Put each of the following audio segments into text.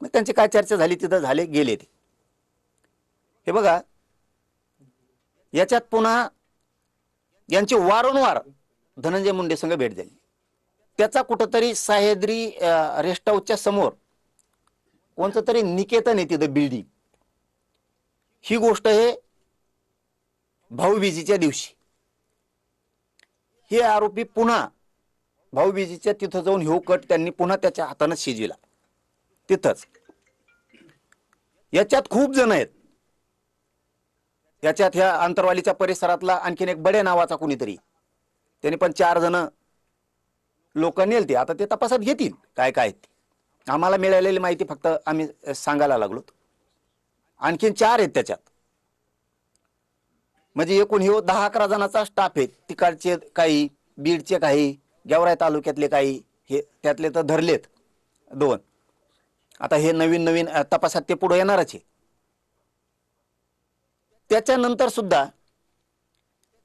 मग त्यांची काय चर्चा झाली तिथं झाले गेले ते. हे बघा याच्यात पुन्हा यांची वारंवार धनंजय मुंडे संघ भेट झाली त्याचा कुठंतरी सह्याद्री रेस्ट हाऊसच्या समोर कोणतं तरी निकेतन आहे तिथं बिल्डिंग ही गोष्ट हे भाऊबीजीच्या दिवशी. हे आरोपी पुन्हा भाऊबीजीच्या तिथं जाऊन ह्यो कट त्यांनी पुन्हा त्याच्या हातानं शिजविला. तिथंच. याच्यात खूप जण आहेत. याच्यात ह्या आंतरवालीच्या परिसरातला आणखीन एक बडे नावाचा कुणीतरी. त्यांनी पण चार जण लोक नेलते. आता ते तपासात घेतील काय काय. आम्हाला मिळालेली माहिती फक्त आम्ही सांगायला लागलो. आणखीन चार आहेत त्याच्यात. म्हणजे एकूण हे दहा अकरा जणांचा स्टाफ आहे. तिकडचे काही बीडचे काही गेवराई तालुक्यातले काही हे त्यातले तर धरलेत दोन. आता हे नवीन नवीन तपासात ते पुढे येणारच आहे. त्याच्यानंतर सुद्धा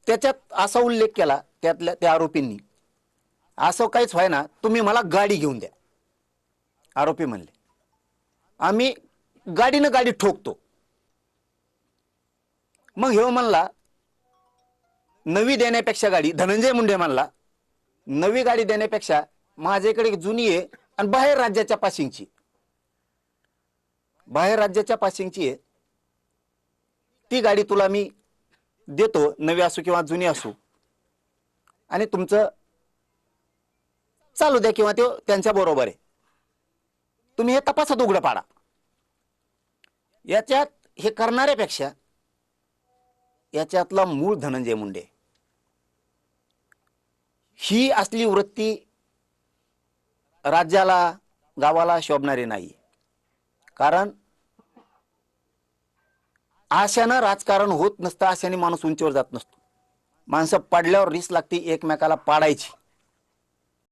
त्याच्यात असा उल्लेख केला त्यातल्या त्या आरोपींनी. असं काहीच व्हाय ना तुम्ही मला गाडी घेऊन द्या. आरोपी म्हणले. आम्ही गाडीनं गाडी ठोकतो. मग हे म्हणला नवी देण्यापेक्षा गाडी धनंजय मुंडे म्हणला नवी गाडी देण्यापेक्षा माझ्याकडे जुनी आहे आणि बाहेर राज्याच्या पासिंगची बाहेर राज्याच्या पासिंगची आहे. ती गाडी तुला मी देतो नवी असू किंवा जुनी असू. आणि तुमचं चालू द्या किंवा ते त्यांच्या बरोबर आहे. तुम्ही हे तपासात उघडं पाडा. याच्यात हे करणाऱ्यापेक्षा याच्यातला मूळ धनंजय मुंडे. ही असली वृत्ती राज्याला गावाला शोभणारी नाही. कारण आशानं राजकारण होत नसतं आशाने माणूस उंचीवर जात नसतो. माणसं पडल्यावर रिस लागते एकमेकाला पाडायची.